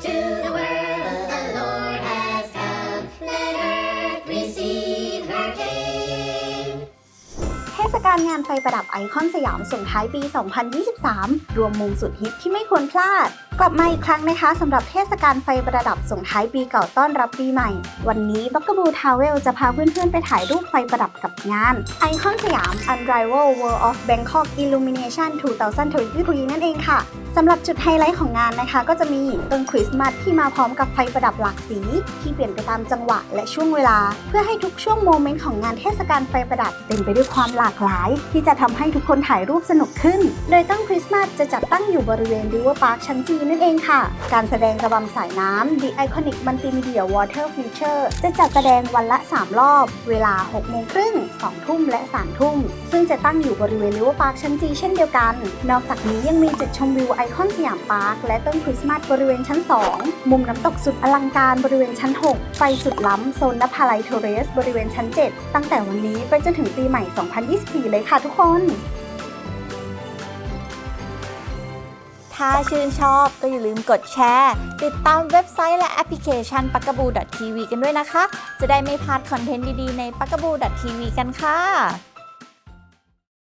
to the world, the Lord has come. Let earth receive her King. Here's a กาลงานไฟประดับไอคอนสยามส่งท้ายปี 2023 รวมมุมสุดฮิตที่ไม่ควรพลาด กลับมาอีกครั้งนะคะสำหรับเทศกาลไฟประดับส่งท้ายปีเก่าต้อนรับปีใหม่ วันนี้บักกบูทาวเวลจะพาเพื่อนๆไปถ่ายรูปไฟประดับกับงานไอคอนสยาม Unrival World of Bangkok Illumination 2023นั่นเองค่ะสำหรับจุดไฮไลท์ของงานนะคะ ก็จะมีต้นคริสต์มาสที่มาพร้อมกับไฟประดับหลากสี ที่เปลี่ยนไปตามจังหวะและช่วงเวลา เพื่อให้ทุกช่วงโมเมนต์ของงานเทศกาลไฟประดับเต็มไปด้วยความหลากหลายที่จะทำให้ทุกคนถ่ายรูปสนุกขึ้น โดยต้นคริสต์มาสจะจัดตั้งอยู่บริเวณ River Park ชั้นจีนั่นเองค่ะ การแสดงระบำสายน้ำ The Iconic Multimedia Water Feature จะจัดแสดงวันละ 3 รอบ เวลา 6 โมงครึ่ง 2 ทุ่มและ 3 ทุ่ม ซึ่งจะตั้งอยู่บริเวณ River Park ชั้นจีเช่นเดียวกัน นอกจากนี้ยังมีจุดชมวิวไอคอนสยามปาร์คและต้นคริสต์มาสบริเวณชั้น 2 มุมน้ำตกสุดอลังการบริเวณชั้น 6 ไฟสุดล้ำโซนนภาลัยเทเรส บริเวณชั้น 7 ตั้งแต่วันนี้ไปจนถึงปีใหม่ 2024เลยค่ะทุกคน ถ้าชื่นชอบก็อย่าลืมกดแชร์ ติดตามเว็บไซต์และแอปพลิเคชัน p a k a b o o TV กันด้วยนะคะ จะได้ไม่พลาดคอนเทนต์ดีๆใน p a k a b o o TV กันค่ะ